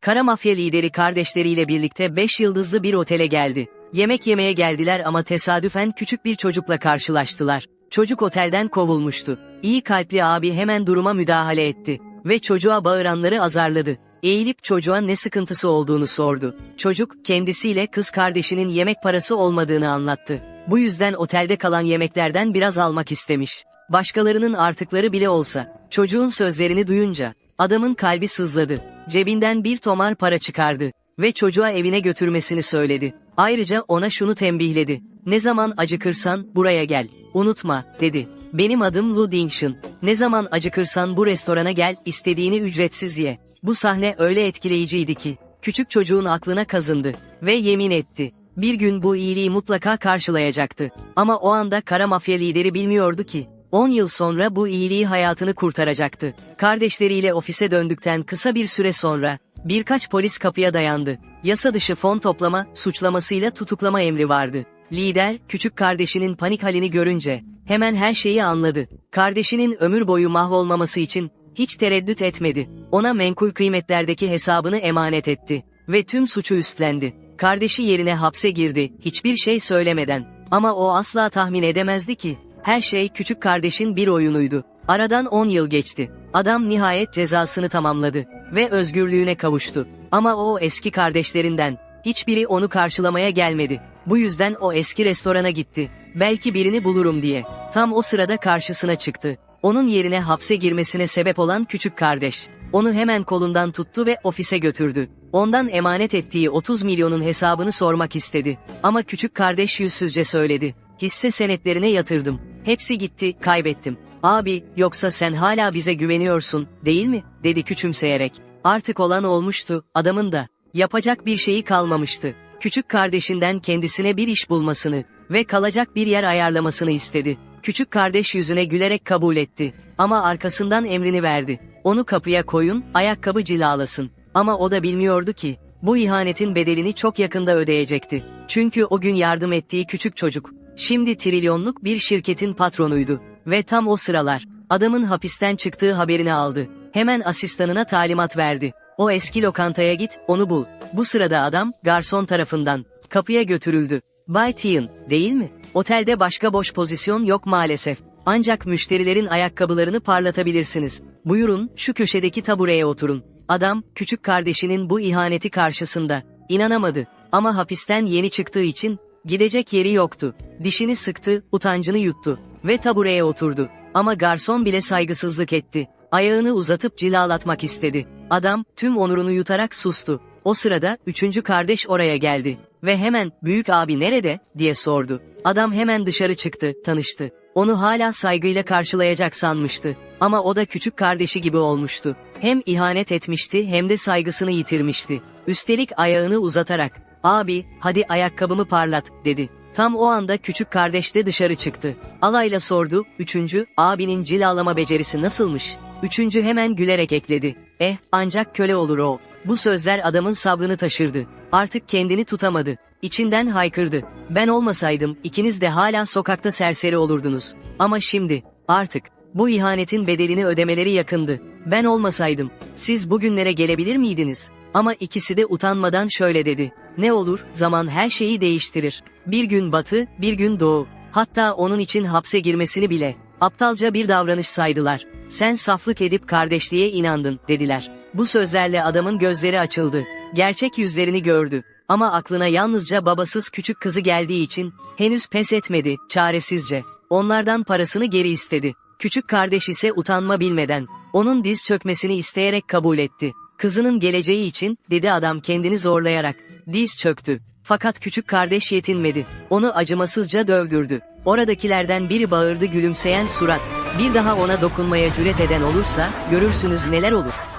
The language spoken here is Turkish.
Kara mafya lideri kardeşleriyle birlikte 5 yıldızlı bir otele geldi. Yemek yemeye geldiler ama tesadüfen küçük bir çocukla karşılaştılar. Çocuk otelden kovulmuştu. İyi kalpli abi hemen duruma müdahale etti ve çocuğa bağıranları azarladı. Eğilip çocuğa ne sıkıntısı olduğunu sordu. Çocuk kendisiyle kız kardeşinin yemek parası olmadığını anlattı. Bu yüzden otelde kalan yemeklerden biraz almak istemiş. Başkalarının artıkları bile olsa, çocuğun sözlerini duyunca, adamın kalbi sızladı. Cebinden bir tomar para çıkardı ve çocuğa evine götürmesini söyledi. Ayrıca ona şunu tembihledi. Ne zaman acıkırsan buraya gel. Unutma, dedi. Benim adım Lu Dingshin. Ne zaman acıkırsan bu restorana gel, istediğini ücretsiz ye. Bu sahne öyle etkileyiciydi ki, küçük çocuğun aklına kazındı ve yemin etti. Bir gün bu iyiliği mutlaka karşılayacaktı. Ama o anda kara mafya lideri bilmiyordu ki, 10 yıl sonra bu iyiliği hayatını kurtaracaktı. Kardeşleriyle ofise döndükten kısa bir süre sonra, birkaç polis kapıya dayandı. Yasa dışı fon toplama, suçlamasıyla tutuklama emri vardı. Lider, küçük kardeşinin panik halini görünce, hemen her şeyi anladı. Kardeşinin ömür boyu mahvolmaması için, hiç tereddüt etmedi. Ona menkul kıymetlerdeki hesabını emanet etti. Ve tüm suçu üstlendi. Kardeşi yerine hapse girdi, hiçbir şey söylemeden. Ama o asla tahmin edemezdi ki, her şey küçük kardeşin bir oyunuydu. Aradan 10 yıl geçti. Adam nihayet cezasını tamamladı ve özgürlüğüne kavuştu. Ama o eski kardeşlerinden hiçbiri onu karşılamaya gelmedi. Bu yüzden o eski restorana gitti. Belki birini bulurum diye. Tam o sırada karşısına çıktı. Onun yerine hapse girmesine sebep olan küçük kardeş. Onu hemen kolundan tuttu ve ofise götürdü. Ondan emanet ettiği 30 milyonun hesabını sormak istedi. Ama küçük kardeş yüzsüzce söyledi. Hisse senetlerine yatırdım. Hepsi gitti, kaybettim. Abi, yoksa sen hala bize güveniyorsun, değil mi? dedi küçümseyerek. Artık olan olmuştu, adamın da. Yapacak bir şeyi kalmamıştı. Küçük kardeşinden kendisine bir iş bulmasını ve kalacak bir yer ayarlamasını istedi. Küçük kardeş yüzüne gülerek kabul etti. Ama arkasından emrini verdi. Onu kapıya koyun, ayakkabı cilalasın. Ama o da bilmiyordu ki, bu ihanetin bedelini çok yakında ödeyecekti. Çünkü o gün yardım ettiği küçük çocuk, şimdi trilyonluk bir şirketin patronuydu. Ve tam o sıralar, adamın hapisten çıktığı haberini aldı. Hemen asistanına talimat verdi. O eski lokantaya git, onu bul. Bu sırada adam, garson tarafından, kapıya götürüldü. Bay Tian, değil mi? Otelde başka boş pozisyon yok maalesef. Ancak müşterilerin ayakkabılarını parlatabilirsiniz. Buyurun, şu köşedeki tabureye oturun. Adam, küçük kardeşinin bu ihaneti karşısında, inanamadı. Ama hapisten yeni çıktığı için, gidecek yeri yoktu. Dişini sıktı, utancını yuttu. Ve tabureye oturdu. Ama garson bile saygısızlık etti. Ayağını uzatıp cilalatmak istedi. Adam, tüm onurunu yutarak sustu. O sırada, üçüncü kardeş oraya geldi. Ve hemen, büyük abi nerede, diye sordu. Adam hemen dışarı çıktı, tanıştı. Onu hala saygıyla karşılayacak sanmıştı. Ama o da küçük kardeşi gibi olmuştu. Hem ihanet etmişti hem de saygısını yitirmişti. Üstelik ayağını uzatarak, abi, hadi ayakkabımı parlat, dedi. Tam o anda küçük kardeş de dışarı çıktı. Alayla sordu, üçüncü, abinin cilalama becerisi nasılmış? Üçüncü hemen gülerek ekledi. Eh, ancak köle olur o. Bu sözler adamın sabrını taşırdı. Artık kendini tutamadı. İçinden haykırdı. Ben olmasaydım ikiniz de hala sokakta serseri olurdunuz. Ama şimdi, artık, bu ihanetin bedelini ödemeleri yakındı. Ben olmasaydım, siz bugünlere gelebilir miydiniz? Ama ikisi de utanmadan şöyle dedi. Ne olur, zaman her şeyi değiştirir. Bir gün batı, bir gün doğu. Hatta onun için hapse girmesini bile, aptalca bir davranış saydılar. Sen saflık edip kardeşliğe inandın, dediler. Bu sözlerle adamın gözleri açıldı. Gerçek yüzlerini gördü. Ama aklına yalnızca babasız küçük kızı geldiği için, henüz pes etmedi, çaresizce. Onlardan parasını geri istedi. Küçük kardeş ise utanma bilmeden, onun diz çökmesini isteyerek kabul etti. Kızının geleceği için, dedi adam kendini zorlayarak, diz çöktü. Fakat küçük kardeş yetinmedi. Onu acımasızca dövdürdü. Oradakilerden biri bağırdı gülümseyen surat. Bir daha ona dokunmaya cüret eden olursa, görürsünüz neler olur.